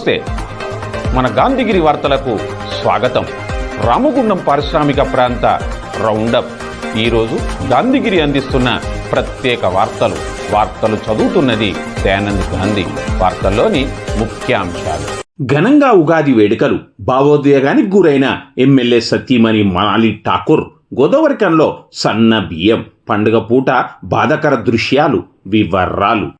నమస్తే. మన గాంధీగిరి వార్తలకు స్వాగతం. రామగుండం పారిశ్రామిక ప్రాంత రౌండప్. ఈరోజు గాంధీగిరి అందిస్తున్న ప్రత్యేక వార్తలు. వార్తలు చదువుతున్నది దయానంద్ గాంధీ. వార్తల్లోని ముఖ్యాంశాలు. ఘనంగా ఉగాది వేడుకలు. భావోద్వేగానికి గురైన ఎమ్మెల్యే సతీమణి మనాలి ఠాకూర్ గోదావరికంలో సన్న బియ్యం పండుగ పూట బాధకర దృశ్యాలు వివరాలు.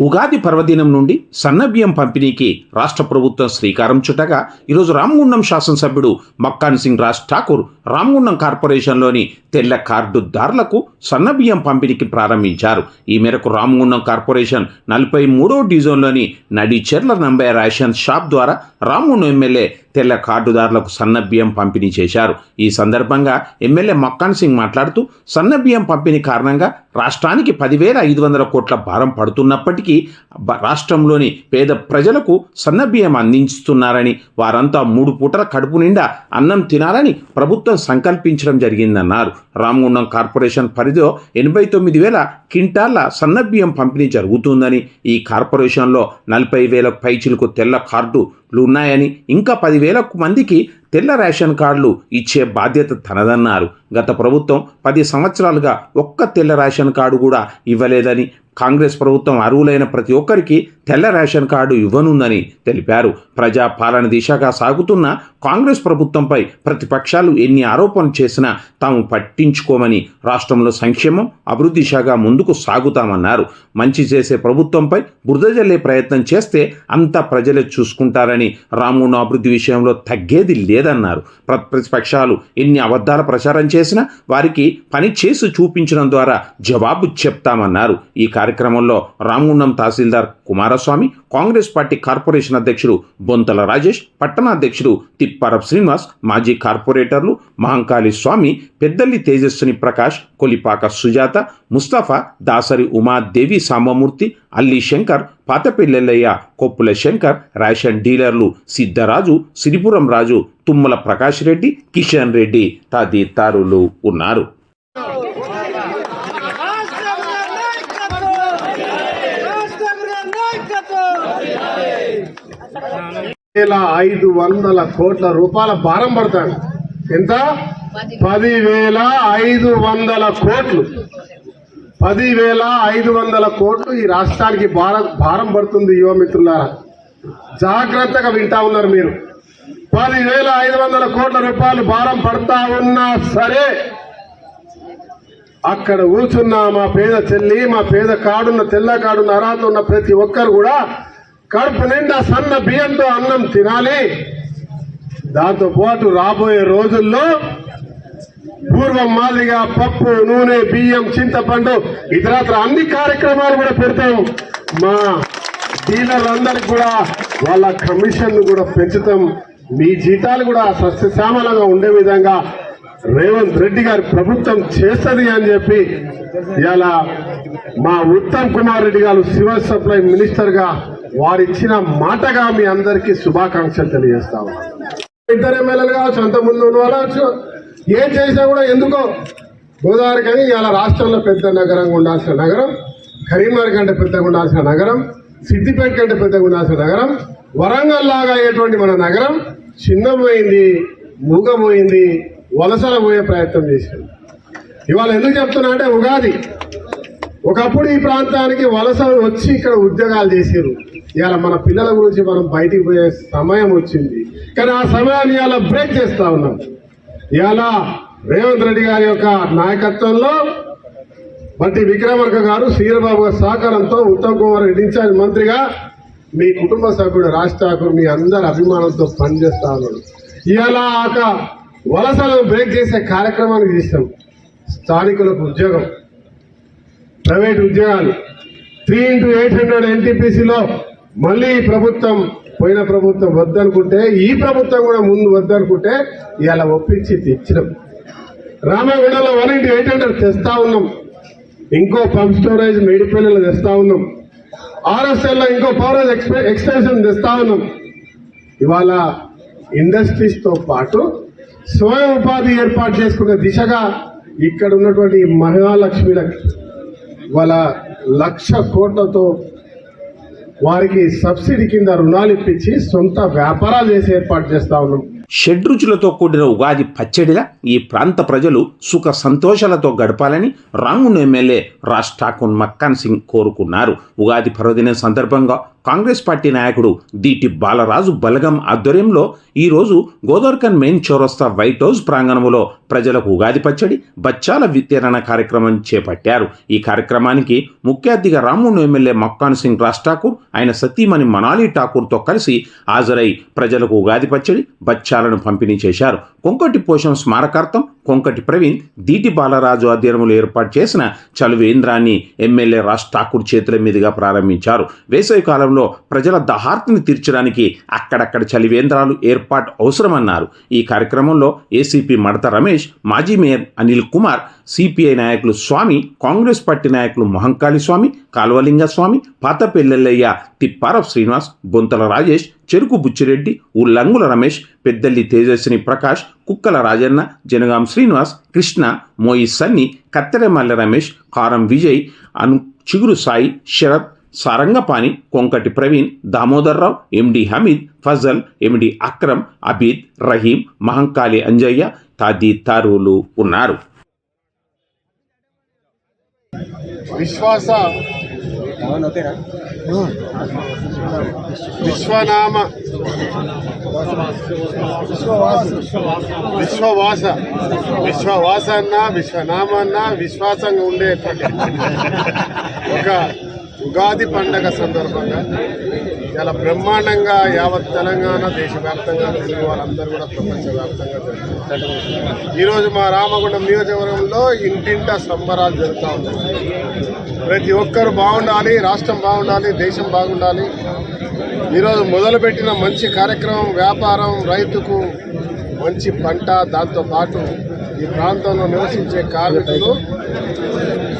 Ugadi పర్వదినం నుండి సన్నబియ్యం పంపిణీకి రాష్ట్ర ప్రభుత్వం శ్రీకారం చుట్టగా ఈరోజు రామగుండం శాసనసభ్యుడు మక్కాన్ సింగ్ రాజ్ ఠాకూర్ రామగుండం కార్పొరేషన్లోని తెల్ల కార్డుదారులకు సన్నబియ్యం పంపిణీకి ప్రారంభించారు. ఈ మేరకు రామగుండం కార్పొరేషన్ నలభై మూడో డివిజన్లోని నడిచెర్ల నంబై రేషన్ షాప్ ద్వారా రామగుండం ఎమ్మెల్యే తెల్ల కార్డుదారులకు సన్నబియ్యం పంపిణీ చేశారు. ఈ సందర్భంగా ఎమ్మెల్యే మక్కాన్ సింగ్ మాట్లాడుతూ సన్నబియ్యం పంపిణీ కారణంగా రాష్ట్రానికి పదివేల ఐదు వందల కోట్ల భారం పడుతున్నప్పటికీ రాష్ట్రంలోని పేద ప్రజలకు సన్నబియ్యం అందిస్తున్నారని వారంతా మూడు పూటల కడుపు నిండా అన్నం తినాలని ప్రభుత్వం సంకల్పించడం జరిగిందన్నారు. రామగుండం కార్పొరేషన్ పరిధిలో ఎనభై తొమ్మిది వేల క్వింటాళ్ళ సన్నబియ్యం పంపిణీ జరుగుతుందని ఈ కార్పొరేషన్లో నలభై వేల పైచిలకు తెల్ల కార్డు ఉన్నాయని ఇంకా పదివేల మందికి తెల్ల రేషన్ కార్డులు ఇచ్చే బాధ్యత తనదన్నారు. గత ప్రభుత్వం పది సంవత్సరాలుగా ఒక్క తెల్ల రేషన్ కార్డు కూడా ఇవ్వలేదని కాంగ్రెస్ ప్రభుత్వం అర్హులైన ప్రతి ఒక్కరికి తెల్ల రేషన్ కార్డు ఇవ్వనుందని తెలిపారు. ప్రజా పాలన దిశగా సాగుతున్న కాంగ్రెస్ ప్రభుత్వంపై ప్రతిపక్షాలు ఎన్ని ఆరోపణలు చేసినా తాము పట్టించుకోమని రాష్ట్రంలో సంక్షేమం అభివృద్ధి దిశగా ముందుకు సాగుతామన్నారు. మంచి చేసే ప్రభుత్వంపై బురద జల్లే ప్రయత్నం చేస్తే అంతా ప్రజలే చూసుకుంటారని రాముడు అభివృద్ధి విషయంలో తగ్గేది లేదన్నారు. ప్రతిపక్షాలు ఎన్ని అబద్ధాల ప్రచారం చేసినా వారికి పని చేసి చూపించడం ద్వారా జవాబు చెప్తామన్నారు. ఈ కార్యక్రమంలో Ramagundam tahsildar Kumaraswamy Congress party corporation అధ్యక్షుడు బొంతల రాజేష్ పట్టణ అధ్యక్షుడు తిప్పారప్ శ్రీనివాస్ మాజీ కార్పొరేటర్లు మహంకాళి స్వామి పెద్దల్లి తేజస్విని ప్రకాష్ కొలిపాక సుజాత ముస్తఫా దాసరి ఉమాదేవి సాంబమూర్తి అల్లి శంకర్ పాతపెల్లెల్లయ్య కొప్పుల శంకర్ రేషన్ డీలర్లు సిద్ధరాజు సిరిపురం రాజు తుమ్మల ప్రకాష్ రెడ్డి కిషన్ రెడ్డి తదితరులు ఉన్నారు. వేల ఐదు వందల కోట్ల రూపాయల భారం పడతాడు. ఎంత? పదివేల ఐదు వందల కోట్లు. పదివేల ఐదు వందల కోట్లు ఈ రాష్ట్రానికి భారం భారం పడుతుంది యువమిత్రులారా జాగ్రత్తగా వింటా ఉన్నారు మీరు. పదివేల ఐదు వందల కోట్ల రూపాయలు భారం పడతా ఉన్నా సరే అక్కడ కూర్చున్న మా పేద చెల్లి మా పేద కాడున్న తెల్ల కాడున్న అర్హత ఉన్న ప్రతి ఒక్కరు కూడా కడుపు నిండా సన్న బియ్యంతో అన్నం తినాలి. దాంతో పాటు రాబోయే రోజుల్లో పూర్వం మాదిరిగా పప్పు నూనె బియ్యం చింతపండు ఇతరత్ర అన్ని కార్యక్రమాలు కూడా పెడతాం. మా డీలర్లందరికీ కూడా వాళ్ళ కమిషన్ కూడా పెంచుతాం. మీ జీతాలు కూడా సస్యశ్యామలంగా ఉండే విధంగా రేవంత్ రెడ్డి గారి ప్రభుత్వం చేస్తుంది అని చెప్పి ఇలా మా ఉత్తమ్ కుమార్ రెడ్డి గారు సివిల్ సప్లై మినిస్టర్గా వారిచ్చిన మాటగా మీ అందరికీ శుభాకాంక్షలు తెలియజేస్తాము ఇద్దరు ఎమ్మెల్యేలు కావచ్చు అంత ముందు కావచ్చు ఏం చేసినా కూడా ఎందుకో? గోదావరి కానీ ఇలా రాష్ట్రంలో పెద్ద నగరంగా ఉండాల్సిన నగరం కరీంనగర్ కంటే పెద్దగా ఉండాల్సిన నగరం సిద్దిపేట కంటే పెద్దగా ఉండాల్సిన నగరం వరంగల్ లాగా అయ్యేటువంటి మన నగరం చిన్నపోయింది మూగపోయింది వలసల పోయే ప్రయత్నం చేసింది ఇవాళ ఎందుకు చెప్తున్నా అంటే ఉగాది. ఒకప్పుడు ఈ ప్రాంతానికి వలస వచ్చి ఇక్కడ ఉద్యోగాలు చేశారు ఇవాళ మన పిల్లల గురించి మనం బయటికి పోయే సమయం వచ్చింది. కానీ ఆ సమయాన్ని ఇవాళ బ్రేక్ చేస్తూ ఉన్నాం. ఇవాళ రేవంత్ రెడ్డి గారి యొక్క నాయకత్వంలో బట్టి విక్రమార్క గారు శ్రీరబాబు గారి సహకారంతో ఉత్తమ్ కుమార్ రెడ్డి ఇన్ఛార్జ్ మంత్రిగా మీ కుటుంబ సభ్యుడు రాజ్ ఠాకూర్ మీ అందరి అభిమానంతో పనిచేస్తా ఉన్నాడు. ఇవాళ ఒక వలసలను బ్రేక్ చేసే కార్యక్రమాన్ని చేస్తాం స్థానికులకు ఉద్యోగం ప్రైవేట్ ఉద్యోగాలు. త్రీ ఇంటూ ఎయిట్ హండ్రెడ్ ఎన్టీపీసీలో మళ్ళీ ప్రభుత్వం పోయిన ప్రభుత్వం వద్దనుకుంటే ఈ ప్రభుత్వం కూడా ముందు వద్దనుకుంటే ఇలా ఒప్పించి తెచ్చినాం. రామగుండలో వన్ ఇంటూ ఎయిట్ హండ్రెడ్ తెస్తా ఉన్నాం. ఇంకో పంప్ స్టోరేజ్ మేడిపల్లిలో తెస్తా ఉన్నాం. ఆర్ఎస్ఎల్లో ఇంకో పవరేజ్ ఎక్స్పె ఎక్స్టెన్షన్ తెస్తా ఉన్నాం. ఇవాళ ఇండస్ట్రీస్తో పాటు స్వయం ఉపాధి ఏర్పాటు చేసుకునే దిశగా ఇక్కడ ఉన్నటువంటి మహాలక్ష్మిల వాళ్ళ లక్ష కోట్లతో వారికి సబ్సిడీ కింద రుణాలు ఇప్పించి సొంత వ్యాపారాలు చేసి ఏర్పాటు చేస్తా ఉన్నాం. షడ్రుచులతో కూడిన ఉగాది పచ్చడిలా ఈ ప్రాంత ప్రజలు సుఖ సంతోషాలతో గడపాలని రాంగుండ ఎమ్మెల్యే రాజ్ ఠాకూర్ మక్కాన్ సింగ్ కోరుకున్నారు. ఉగాది పర్వదినం సందర్భంగా కాంగ్రెస్ పార్టీ నాయకుడు దీటి బాలరాజు బలగం ఆధ్వర్యంలో ఈరోజు గోదర్కన్ మెయిన్ చౌరస్తా వైట్ హౌస్ ప్రాంగణంలో ప్రజలకు ఉగాది పచ్చడి బచ్చాల వితరణ కార్యక్రమం చేపట్టారు. ఈ కార్యక్రమానికి ముఖ్య అతిథిగా రాముడు ఎమ్మెల్యే మక్కాన్ సింగ్ రాజ్ ఠాకూర్ ఆయన సతీమణి మనాలి ఠాకూర్తో కలిసి హాజరై ప్రజలకు ఉగాది పచ్చడి బచ్చాలను పంపిణీ చేశారు. కొంకటి పోషం స్మారకార్థం కొంకటి ప్రవీణ్ దీటి బాలరాజు ఆధ్వర్యంలో ఏర్పాటు చేసిన చలువేంద్రాన్ని ఎమ్మెల్యే రాజ్ ఠాకూర్ చేతుల మీదుగా ప్రారంభించారు. వేసవి కాలంలో ప్రజల దహార్తిని తీర్చడానికి అక్కడక్కడ చలివేంద్రాలు ఏర్పాటు అవసరమన్నారు. ఈ కార్యక్రమంలో ఏసీపీ మడత రమేష్ మాజీ మేయర్ అనిల్ కుమార్ సిపిఐ నాయకులు స్వామి కాంగ్రెస్ పార్టీ నాయకులు మహంకాళి స్వామి కాల్వలింగ స్వామి పాతపెల్లెల్లయ్య తిప్పారవ్ శ్రీనివాస్ బొంతల రాజేష్ చెరుకు బుచ్చిరెడ్డి ఉల్లంగుల రమేష్ పెద్దల్లి తేజస్విని ప్రకాష్ కుక్కల రాజన్న జనగాం శ్రీనివాస్ కృష్ణ మోయి సన్ని కత్తెరమల్ల రమేష్ కారం విజయ్ అను చిగురు సాయి శరత్ సారంగపాణి కొంకటి ప్రవీణ్ దామోదర్రావు ఎండి హమీద్ ఫజల్ ఎండి అక్రమ్ అబీద్ రహీం మహంకాళి అంజయ్య తదితరులు ఉన్నారు. విశ్వాస. విశ్వనామ. విశ్వవాస. విశ్వవాస అన్న విశ్వనామ అన్న విశ్వాసంగా ఉండేటువంటి ఒక ఉగాది పండగ సందర్భంగా. చాలా బ్రహ్మాండంగా యావత్ తెలంగాణ దేశవ్యాప్తంగా తెలుగు వాళ్ళందరూ కూడా ప్రపంచవ్యాప్తంగా జరుగుతుంది ఈరోజు మా రామగుండం నియోజకవర్గంలో ఇంటింటా సంబరాలు జరుగుతూ ఉన్నాయి. ప్రతి ఒక్కరు బాగుండాలి రాష్ట్రం బాగుండాలి దేశం బాగుండాలి. ఈరోజు మొదలుపెట్టిన మంచి కార్యక్రమం వ్యాపారం రైతుకు మంచి పంట దాంతో పాటు ఈ ప్రాంతంలో నివసించే కార్మికులు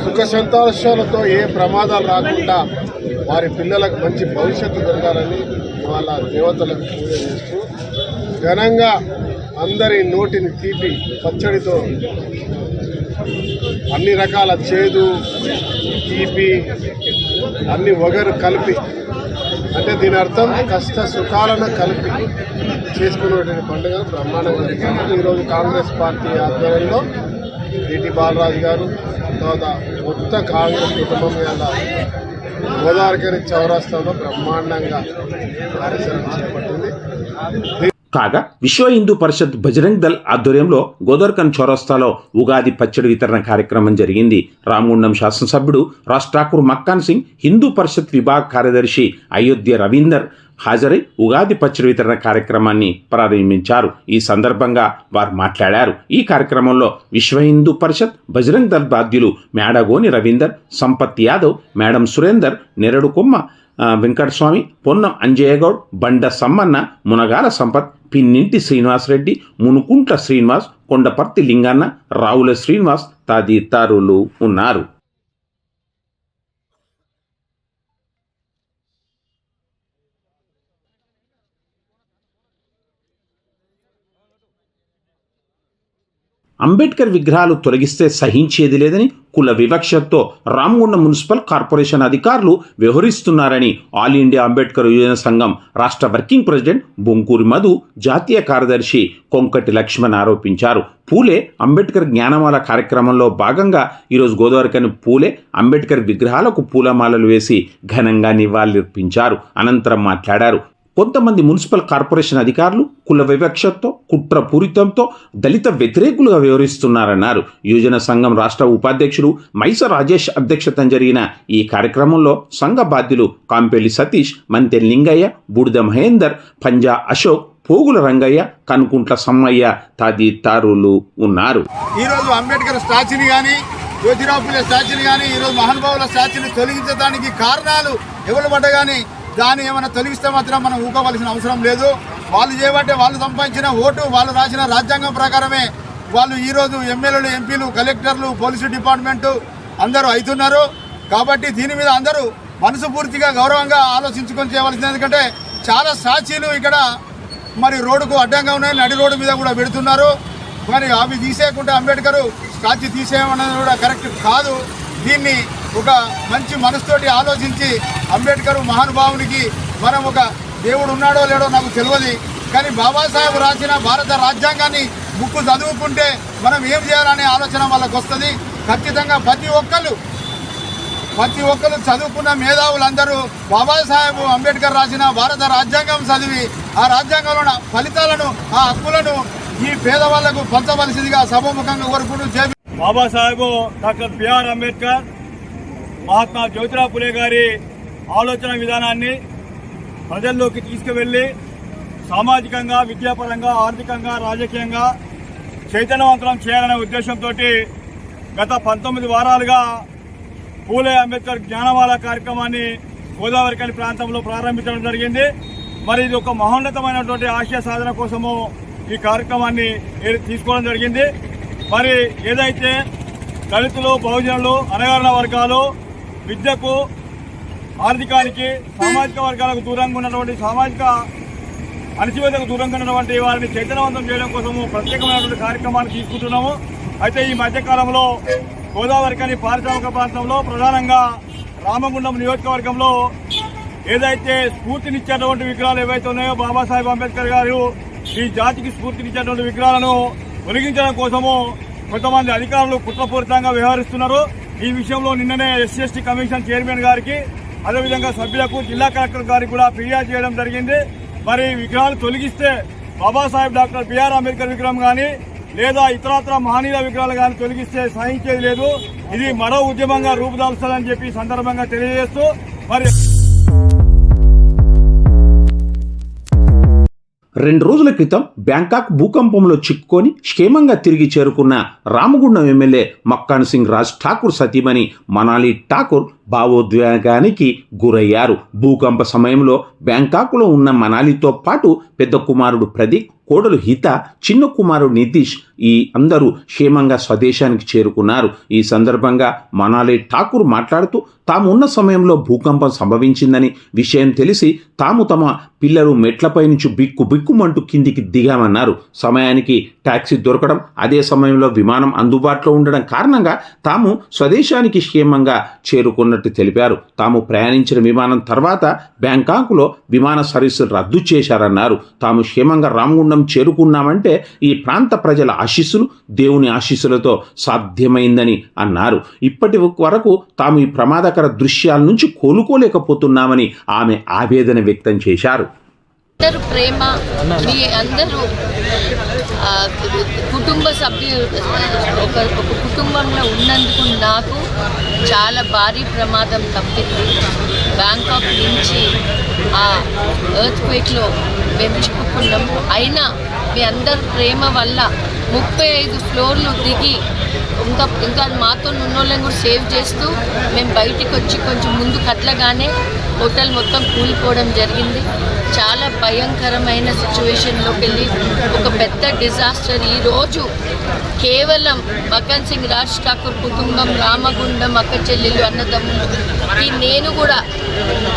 సుఖ సంతోషాలతో ఏ ప్రమాదాలు రాకుండా వారి పిల్లలకు మంచి భవిష్యత్తు దొరకాలని వాళ్ళ దేవతలకు పూజ చేస్తూ ఘనంగా అందరి నోటిని తీపి పచ్చడితో అన్ని రకాల చేదు తీపి అన్ని వగరు కలిపి అంటే దీని అర్థం కష్ట సుఖాలను కలిపి చేసుకున్నటువంటి పండుగ బ్రహ్మాండంగా ఈరోజు కాంగ్రెస్ పార్టీ ఆధ్వర్యంలో డిటి బాలరాజు గారు తర్వాత మొత్తం కాంగ్రెస్ కుటుంబం వల్ల గోదావరికని చౌరాస్తాలో బ్రహ్మాండంగా కార్యక్రమం చేపట్టింది. కాగా విశ్వ హిందూ పరిషత్ బజరంగ్ దళ్ ఆధ్వర్యంలో గోదర్కన్ చౌరస్తాలో ఉగాది పచ్చడి వితరణ కార్యక్రమం జరిగింది. రామగుండం శాసనసభ్యుడు రాజ్ ఠాకూర్ మక్కాన్ సింగ్ హిందూ పరిషత్ విభాగ కార్యదర్శి అయోధ్య రవీందర్ హాజరై ఉగాది పచ్చడి వితరణ కార్యక్రమాన్ని ప్రారంభించారు. ఈ సందర్భంగా వారు మాట్లాడారు. ఈ కార్యక్రమంలో విశ్వ హిందూ పరిషత్ బజరంగ్ దళ్ బాధ్యులు మేడగోని రవీందర్ సంపత్ యాదవ్ మేడం సురేందర్ నెరడు కొమ్మ వెంకటస్వామి పొన్నం అంజయ్యగౌడ్ బండ సమ్మన్న మునగాల సంపత్ పిన్నింటి శ్రీనివాసరెడ్డి మునుకుంట్ల శ్రీనివాస్ కొండపర్తి లింగన్న రావుల శ్రీనివాస్ తదితరులు ఉన్నారు. అంబేద్కర్ విగ్రహాలు తొలగిస్తే సహించేది లేదని కుల వివక్షతో రామగుండం మున్సిపల్ కార్పొరేషన్ అధికారులు వ్యవహరిస్తున్నారని ఆల్ ఇండియా అంబేద్కర్ యువజన సంఘం రాష్ట్ర వర్కింగ్ ప్రెసిడెంట్ బొంకూరి మధు జాతీయ కార్యదర్శి కొంకటి లక్ష్మణ్ ఆరోపించారు. పూలే అంబేద్కర్ జ్ఞానమాల కార్యక్రమంలో భాగంగా ఈరోజు గోదావరికని పూలే అంబేద్కర్ విగ్రహాలకు పూలమాలలు వేసి ఘనంగా నివాళులర్పించారు. అనంతరం మాట్లాడారు. కొంతమంది మున్సిపల్ కార్పొరేషన్ అధికారులు కుల వివక్షతో కుట్రపూరితంతో దళిత వ్యతిరేకులుగా వ్యవహరిస్తున్నారన్నారు. యువజన సంఘం రాష్ట్ర ఉపాధ్యక్షుడు మైస రాజేష్ అధ్యక్షతన జరిగిన ఈ కార్యక్రమంలో సంఘ బాధ్యులు కాంపెల్లి సతీష్ మంతె లింగయ్య బూడిద మహేందర్ పంజా అశోక్ పోగుల రంగయ్య కనుకుంట్ల సమ్మయ్య తదితరులు ఉన్నారు. ఈరోజు అంబేద్కర్ స్టాచ్యూని కానీ జ్యోతిరావు స్టాచ్యూని కానీ ఈరోజు మహానుభావుల స్టాచ్యూని తొలగించడానికి కారణాలు ఎవరు పడ్డ కానీ దాన్ని ఏమైనా తొలగిస్తే మాత్రం మనం ఊకోవలసిన అవసరం లేదు. వాళ్ళు చేయబట్టే వాళ్ళు సంపాదించిన ఓటు వాళ్ళు రాసిన రాజ్యాంగం ప్రకారమే వాళ్ళు ఈరోజు ఎమ్మెల్యేలు ఎంపీలు కలెక్టర్లు పోలీసు డిపార్ట్మెంటు అందరూ అవుతున్నారు. కాబట్టి దీని మీద అందరూ మనసు పూర్తిగా గౌరవంగా ఆలోచించుకొని చేయవలసింది ఎందుకంటే చాలా సాక్షీలు ఇక్కడ మరి రోడ్డుకు అడ్డంగా ఉన్నాయి నడి రోడ్డు మీద కూడా పెడుతున్నారు. మరి అవి తీసేయకుండా అంబేద్కర్ స్టాచ్యూ తీసేయమన్నది కూడా కరెక్ట్ కాదు. దీన్ని ఒక మంచి మనసుతోటి ఆలోచించి అంబేద్కర్ మహానుభావునికి మనం ఒక దేవుడు ఉన్నాడో లేడో నాకు తెలియదు. కానీ బాబాసాహెబ్ రాసిన భారత రాజ్యాంగాన్ని బుక్కు చదువుకుంటే మనం ఏం చేయాలనే ఆలోచన వాళ్ళకు వస్తుంది. ఖచ్చితంగా ప్రతి ఒక్కరు ప్రతి ఒక్కరు చదువుకున్న మేధావులందరూ బాబాసాహెబ్ అంబేద్కర్ రాసిన భారత రాజ్యాంగం చదివి ఆ రాజ్యాంగంలో ఉన్న ఫలితాలను ఆ హక్కులను ఈ పేదవాళ్ళకు పంచవలసిందిగా సభముఖంగా కోరుకుంటూ జై Babasaheb doctor B R Ambedkar Mahatma Jyotirao Phule గారి ఆలోచన విధానాన్ని ప్రజల్లోకి తీసుకువెళ్ళి సామాజికంగా విద్యాపరంగా ఆర్థికంగా రాజకీయంగా చైతన్యవంతం చేయాలనే ఉద్దేశంతో గత పంతొమ్మిది వారాలుగా పూలే అంబేద్కర్ జ్ఞానవాల కార్యక్రమాన్ని గోదావరికని ప్రాంతంలో ప్రారంభించడం జరిగింది. మరి ఇది ఒక మహోన్నతమైనటువంటి ఆశయ సాధన కోసము ఈ కార్యక్రమాన్ని తీసుకోవడం జరిగింది. మరి ఏదైతే దళితులు బహుజనులు అనగారిన వర్గాలు విద్యకు ఆర్థికానికి సామాజిక వర్గాలకు దూరంగా ఉన్నటువంటి సామాజిక అణచివేతకు దూరంగా ఉన్నటువంటి వారిని చైతన్యవంతం చేయడం కోసము ప్రత్యేకమైనటువంటి కార్యక్రమాన్ని తీసుకుంటున్నాము. అయితే ఈ మధ్యకాలంలో గోదావరి కానీ పారిశ్రామిక ప్రాంతంలో ప్రధానంగా రామగుండం నియోజకవర్గంలో ఏదైతే స్ఫూర్తినిచ్చేటువంటి విగ్రహాలు ఏవైతే ఉన్నాయో బాబాసాహెబ్ అంబేద్కర్ గారు ఈ జాతికి స్ఫూర్తినిచ్చేటువంటి విగ్రహాలను తొలగించడం కోసము కొంతమంది అధికారులు కుట్రపూరితంగా వ్యవహరిస్తున్నారు. ఈ విషయంలో నిన్ననే ఎస్సీ ఎస్టీ కమిషన్ చైర్మన్ గారికి అదేవిధంగా సభ్యులకు జిల్లా కలెక్టర్ గారికి కూడా ఫిర్యాదు చేయడం జరిగింది. మరి ఈ విగ్రహాలు తొలగిస్తే బాబాసాహెబ్ డాక్టర్ బిఆర్ అంబేద్కర్ విగ్రహం కానీ లేదా ఇతరత్ర మహనీయుల విగ్రహాలు కానీ తొలగిస్తే సహించేది లేదు. ఇది మరో ఉద్యమంగా రూపుదాల్చాలని చెప్పి సందర్భంగా తెలియజేస్తూ మరి రెండు రోజుల క్రితం బ్యాంకాక్ భూకంపంలో చిక్కుకొని క్షేమంగా తిరిగి చేరుకున్న రామగుండం ఎమ్మెల్యే మక్కాన్ సింగ్ రాజ్ ఠాకూర్ సతీమణి మనాలి ఠాకూర్ భావోద్వేగానికి గురయ్యారు. భూకంప సమయంలో బ్యాంకాక్లో ఉన్న మనాలితో పాటు పెద్ద కుమారుడు ప్రదీప్ కోడలు హిత చిన్న కుమారుడు నితీష్ ఈ అందరూ క్షేమంగా స్వదేశానికి చేరుకున్నారు. ఈ సందర్భంగా మనాలి ఠాకూర్ మాట్లాడుతూ తాము ఉన్న సమయంలో భూకంపం సంభవించిందని విషయం తెలిసి తాము తమ పిల్లలు మెట్లపై నుంచి బిక్కు బిక్కుమంటూ కిందికి దిగామన్నారు. సమయానికి టాక్సీ దొరకడం అదే సమయంలో విమానం అందుబాటులో ఉండడం కారణంగా తాము స్వదేశానికి క్షేమంగా చేరుకున్నట్టు తెలిపారు. తాము ప్రయాణించిన విమానం తర్వాత బ్యాంకాకులో విమాన సర్వీసులు రద్దు చేశారన్నారు. తాము క్షేమంగా రామగుండం చేరుకున్నామంటే ఈ ప్రాంత ప్రజల ఆశీస్సులు దేవుని ఆశీస్సులతో సాధ్యమైందని అన్నారు. ఇప్పటి వరకు తాము ఈ ప్రమాదకర దృశ్యాల నుంచి కోలుకోలేకపోతున్నామని ఆమె ఆవేదన వ్యక్తం చేశారు. అందరూ ప్రేమ మీ అందరూ కుటుంబ సభ్యులు ఒక ఒక కుటుంబంలో ఉన్నందుకు నాకు చాలా భారీ ప్రమాదం తప్పింది. బ్యాంకాక్ నుంచి ఆ ఎర్త్ క్వేక్లో మేము అయినా మీ అందరి ప్రేమ వల్ల ముప్పై ఐదు ఫ్లోర్లు దిగి ఇంకా ఇంకా మాతో ఉన్నోళ్ళని కూడా సేవ్ చేస్తూ మేము బయటికి వచ్చి కొంచెం ముందు కట్లగానే హోటల్ మొత్తం కూలిపోవడం జరిగింది. చాలా భయంకరమైన సిచ్యువేషన్లోకి వెళ్ళి ఒక పెద్ద డిజాస్టర్ ఈరోజు కేవలం భగన్ సింగ్ రాజ్ ఠాకూర్ కుటుంబం రామగుండం అక్క చెల్లెలు అన్నదమ్ములు. ఈ నేను కూడా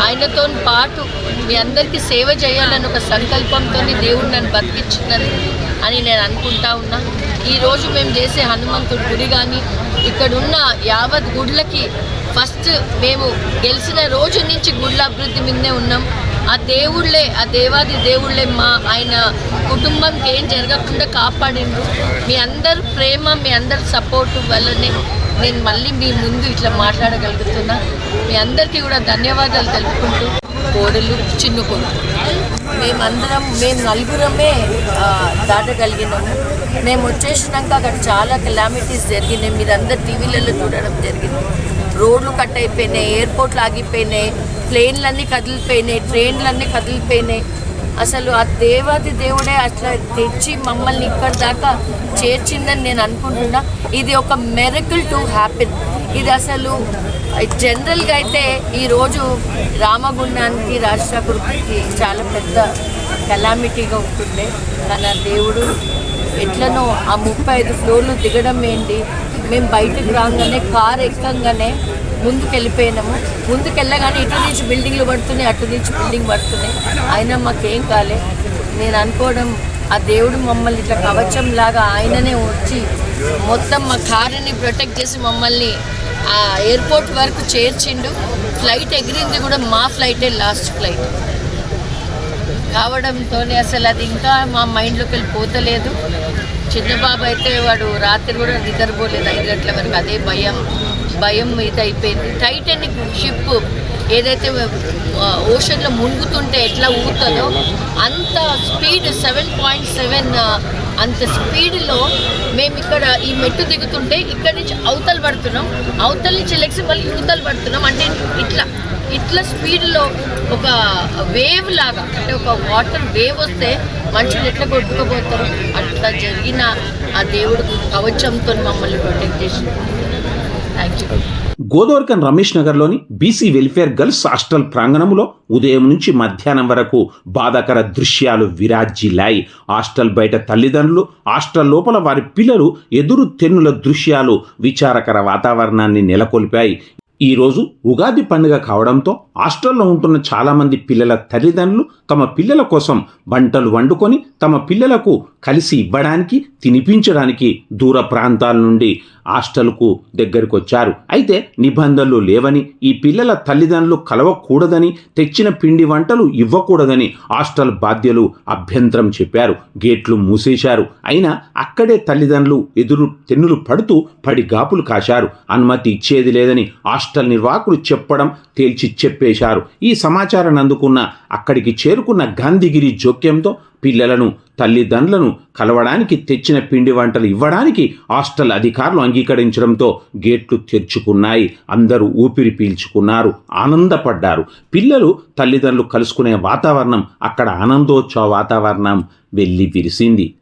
ఆయనతో పాటు మీ అందరికీ సేవ చేయాలని ఒక సంకల్పంతో దేవుడు నన్ను బతికించినది అని నేను అనుకుంటా ఉన్నా. ఈరోజు మేము చేసే హనుమంతుడి గుడి కానీ ఇక్కడున్న యావత్ గుడ్లకి ఫస్ట్ మేము గెలిచిన రోజు నుంచి గుడ్ల అభివృద్ధి మీదనే ఉన్నాం. ఆ దేవుళ్ళే ఆ దేవాది దేవుళ్ళే మా ఆయన కుటుంబంకి ఏం జరగకుండా కాపాడిండ్రు. మీ అందరి ప్రేమ మీ అందరి సపోర్ట్ వల్లనే నేను మళ్ళీ మీ ముందు ఇట్లా మాట్లాడగలుగుతున్నా. మీ అందరికీ కూడా ధన్యవాదాలు తెలుపుకుంటూ కోడలు చిన్న కొడుకు. మేమందరం మేము నలుగురమే దాటగలిగినాము. మేము వచ్చేసినాక అక్కడ చాలా కెలామిటీస్ జరిగినాయి. మీరు అందరు టీవీలలో చూడడం జరిగింది. రోడ్లు కట్ అయిపోయినాయి ఎయిర్పోర్ట్లు ఆగిపోయినాయి. ప్లేన్లన్నీ కదిలిపోయినాయి ట్రైన్లన్నీ కదిలిపోయినాయి. అసలు ఆ దేవాది దేవుడే అట్లా తెచ్చి మమ్మల్ని ఇక్కడ దాకా చేర్చిందని నేను అనుకుంటున్నా. ఇది ఒక మెరకల్ టు హ్యాపెన్ ఇది అసలు జనరల్గా అయితే ఈరోజు రామగుండానికి రాజశాఖకి చాలా పెద్ద కెలామిటీగా ఉంటుండే. కానీ దేవుడు ఎట్లనో ఆ ముప్పై ఐదు ఫ్లోర్లు దిగడం ఏంటి? మేము బయటకు రాగానే కార్ ఎక్కగానే ముందుకు వెళ్ళిపోయినాము ముందుకు వెళ్ళగానే ఇటు నుంచి బిల్డింగ్లు పడుతున్నాయి అటు నుంచి బిల్డింగ్ పడుతున్నాయి. అయినా మాకేం కాలే. నేను అనుకోవడం ఆ దేవుడు మమ్మల్ని ఇట్లా కవచం లాగా ఆయననే వచ్చి మొత్తం మా కారుని ప్రొటెక్ట్ చేసి మమ్మల్ని ఆ ఎయిర్పోర్ట్ వరకు చేర్చిండు. ఫ్లైట్ ఎగిరింది కూడా మా ఫ్లైటే లాస్ట్ ఫ్లైట్ కావడంతో అసలు అది ఇంకా మా మైండ్లోకి వెళ్ళి పోతలేదు. చిన్నబాబు అయితే వాడు రాత్రి కూడా నిద్రపోలేదు ఐదు గంటల వరకు అదే భయం భయం ఇది అయిపోయింది. టైటానిక్ షిప్ ఏదైతే ఓషన్లో మునుగుతుంటే ఎట్లా ఊగుతుందో అంత స్పీడ్ సెవెన్ పాయింట్ సెవెన్ అంత స్పీడ్లో మేము ఇక్కడ ఈ మెట్టు దిగుతుంటే ఇక్కడ నుంచి అవతలు పడుతున్నాం. అవతల నుంచి లెగ్స్ మళ్ళీ యువతలు పడుతున్నాం. అంటే ఇట్లా ఇట్లా స్పీడ్లో ఒక వేవ్ లాగా అంటే ఒక వాటర్ వేవ్ వస్తే మనుషులు ఎట్లా కొట్టుకుపోతారు? అట్లా జరిగిన ఆ దేవుడు కవచంతో మమ్మల్ని ప్రొటెక్ట్ చేసి థ్యాంక్ గోదోర్కన్ రమేష్ నగర్లోని బీసీ వెల్ఫేర్ గర్ల్స్ హాస్టల్ ప్రాంగణంలో ఉదయం నుంచి మధ్యాహ్నం వరకు బాధాకర దృశ్యాలు విరాజిల్లాయి. హాస్టల్ బయట తల్లిదండ్రులు హాస్టల్ లోపల వారి పిల్లలు ఎదురు తెన్నుల దృశ్యాలు విచారకర వాతావరణాన్ని నెలకొల్పాయి. ఈ రోజు ఉగాది పండుగ కావడంతో హాస్టల్లో ఉంటున్న చాలామంది పిల్లల తల్లిదండ్రులు తమ పిల్లల కోసం వంటలు వండుకొని తమ పిల్లలకు కలిసి ఇవ్వడానికి తినిపించడానికి దూర ప్రాంతాల నుండి హాస్టల్కు దగ్గరికి వచ్చారు అయితే నిబంధనలు లేవని ఈ పిల్లల తల్లిదండ్రులు కలవకూడదని తెచ్చిన పిండి వంటలు ఇవ్వకూడదని హాస్టల్ బాధ్యులు అభ్యంతరం చెప్పారు. గేట్లు మూసేశారు. అయినా అక్కడే తల్లిదండ్రులు ఎదురు తెన్నులు పడుతూ పడి గాపులు కాశారు. అనుమతి ఇచ్చేది లేదని హాస్టల్ నిర్వాహకులు చెప్పడం తేల్చి చెప్పేశారు. ఈ సమాచారాన్ని అందుకున్న అక్కడికి చేరుకున్న గాంధీగిరి జోక్యంతో పిల్లలను తల్లిదండ్రులను కలవడానికి తెచ్చిన పిండి వంటలు ఇవ్వడానికి హాస్టల్ అధికారులు అంగీకరించడంతో గేట్లు తెరుచుకున్నాయి. అందరూ ఊపిరి పీల్చుకున్నారు. ఆనందపడ్డారు. పిల్లలు తల్లిదండ్రులు కలుసుకునే వాతావరణం అక్కడ ఆనందోత్సవ వాతావరణం వెళ్ళి విరిసింది.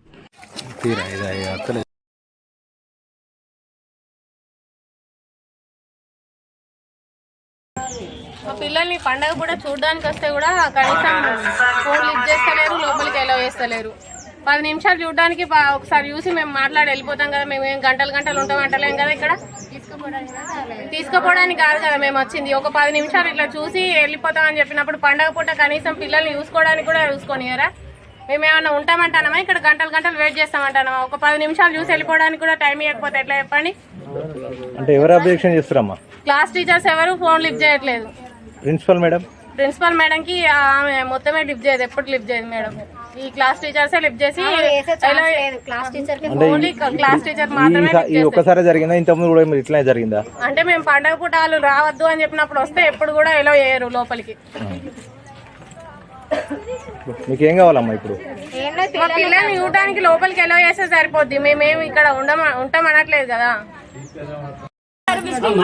మా పిల్లల్ని పండగ కూడా చూడడానికి వస్తే కూడా కనీసం ఫోన్ లిఫ్ట్ చేస్తలేరు లోపలికి ఎలా వేస్తలేరు పది నిమిషాలు చూడడానికి ఒకసారి చూసి మేము మాట్లాడి వెళ్ళిపోతాం కదా మేము ఏం గంటలు గంటలు ఉంటాం అంటలేం కదా ఇక్కడ? తీసుకుపోవడానికి కాదు కదా మేము వచ్చింది. ఒక పది నిమిషాలు ఇట్లా చూసి వెళ్ళిపోతాం అని చెప్పినప్పుడు పండగ పూట కనీసం పిల్లల్ని చూసుకోవడానికి కూడా చూసుకొనియరా? మేము ఏమైనా ఉంటామంటానమా? ఇక్కడ గంటలు గంటలు వెయిట్ చేస్తామంటానమా? ఒక పది నిమిషాలు చూసి వెళ్ళిపోవడానికి కూడా టైం ఇవ్వకపోతే ఎట్లా చెప్పండి? అంటే ఎవరు అబ్జెక్షన్ చేస్తారమ్మా? క్లాస్ టీచర్స్ ఎవరు ఫోన్ లిఫ్ట్ చేయట్లేదు. Principal madam? ప్రిన్సిపల్ మేడం కి ఆమె మొత్తమే లిఫ్ట్ చేయదు ఎప్పుడు లిఫ్ట్ చేయదు మేడం. ఈ క్లాస్ టీచర్సే లిఫ్ట్ చేసి class teacher only class teacher ఈ మాత్రమే. ఒక్కసారి జరిగిందా? ఇంతకుముందు కూడా మీరు ఇట్లనే జరిగిందా? అంటే మేము పండగ పూట వాళ్ళు రావద్దు అని చెప్పినప్పుడు వస్తే ఎప్పుడు కూడా ఎలా చేయరు లోపలికి. మీకు ఏం కావాలమ్మా ఇప్పుడు? మా పిల్లల్ని చూడడానికి లోపలికి ఎలా చేస్తే సరిపోద్ది. మేమేమి ఇక్కడ ఉండమ ఉంటాం అనట్లేదు కదా. చేసుకొని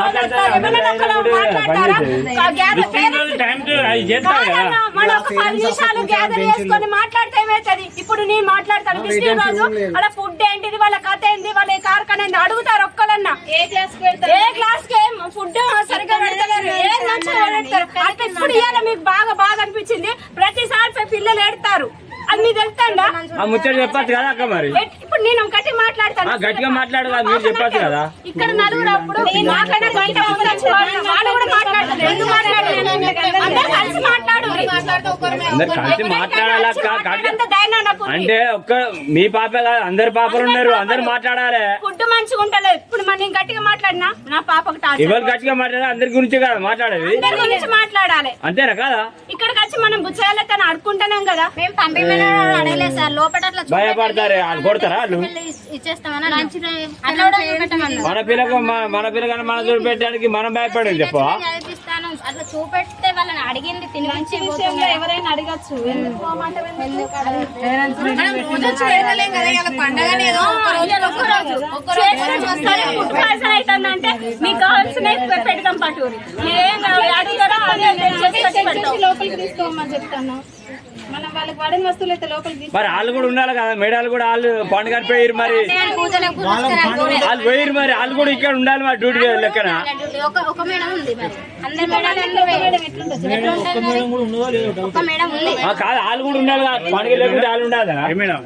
మాట్లాడితే ఏమవుతుంది ఇప్పుడు నేను మాట్లాడతాను. రోజు వాళ్ళ ఫుడ్ ఏంటిది? వాళ్ళ కథ ఏంది? వాళ్ళ కార్ఖానా అడుగుతారు ఒక్కలన్నా ఏ క్లాస్ ఏ క్లాస్కి ఫుడ్ సరిగ్గా పెడతలేరు. ఏ మంచిగా పెడతారు అంటే ఇప్పుడు ఇవాళ మీకు బాగా బాగా అనిపించింది? ప్రతిసారి పిల్లలు ఏడతారు. అది మీకు తెలుస్తుందా ముచ్చట చెప్పచ్చు కదా అక్క మరి. ఇప్పుడు నేను గట్టి మాట్లాడతాను. ఆ, గట్టిగా మాట్లాడు కదా, మీరు చెప్పొచ్చు కదా. ఇక్కడ నలుగురు అప్పుడు నాకైనా గంట ముందు వచ్చి వాళ్ళు వాళ్ళు కూడా మాట్లాడతారు. ఎందుకు మాట్లాడలేదు అందరూ కలిసి మాట్లాడు అందరు కలిసి మాట్లాడాలి అక్క? కాదు. అంత ధైర్యం నాకు ఉంది. అంటే ఒక్క మీ పాపే కాదు అందరు పాపలు ఉన్నారు. అందరు మాట్లాడాలి. ఫుడ్ మంచిగా ఉంటలేదు ఇప్పుడు మరి నేను గట్టిగా మాట్లాడినా? నా పాపకు ఎవరు గట్టిగా మాట్లాడాలి అందరి గురించి కదా మాట్లాడేది. అందరి గురించి మాట్లాడాలి. అంతేనా కదా? ఇక్కడికి వచ్చి మనం బుచ్చాలతో ఆడుకుంటున్నాం కదా. మేము పంపిణీ భయపడతారు కొడతారా మన పిల్లకు మన పిల్లగానే మన చూడు పెట్టడానికి మనం భయపడేది చెప్పు చదివిస్తాను అట్లా చూపెడితే వాళ్ళని అడిగింది తినిపించి ఎవరైనా అడగచ్చు. అంటే మీకు కావాల్సిన పెడతాం పటూరి మీరేం అడుగుతారో? అదే తెచ్చేసి పెడతాం. లోపలికి తీసుకోమని చెప్తాను. మనం వాళ్ళకి వాడిన వస్తువులు అయితే లోపలికి మరి వాళ్ళు కూడా ఉండాలి కదా. మేడాలు కూడా వాళ్ళు పండుగ పోయిరు మరి. వాళ్ళు పోయిరు మరి. వాళ్ళు కూడా ఇక్కడ ఉండాలి మరి డ్యూటీ లెక్కన. ఒక ఒక మేడం ఉంది మరి. అందరి మేడం మేడం ఎట్లుండొచ్చు ఎట్లా ఉంటారు మరి? ఒక మేడం ఉంది. ఆ, కాదు వాళ్ళు కూడా ఉండాలి కదా. పండుగ లేకుంటే వాళ్ళు ఉండాలి మేడం?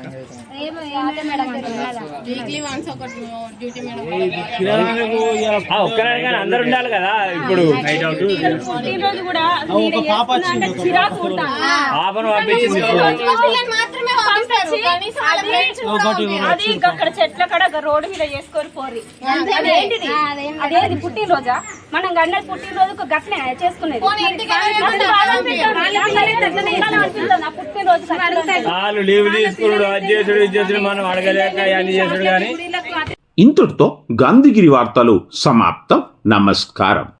ఏమో అదే మేడం అంటే ఉన్నదా? వీక్లీ వన్స్ ఒక డ్యూటీ మేడం ఒక్కరే కానీ అందరు ఉండాలి కదా ఇప్పుడు. పాపను పంపించింది అది అక్కడ చెట్ల కడ రోడ్డు మీద చేసుకొని పోరి అదేంటిది అదేంటి పుట్టినరోజా? మనం గన్నది పుట్టినరోజుకు గట్లే చేసుకునేది. వాళ్ళు లీవ్ తీసుకున్నాడు అది చేసుడు ఇది చేసుడు మనం అడగలేక చేసుడు కానీ ఇంతటితో గాంధీగిరి వార్తలు సమాప్తం. నమస్కారం.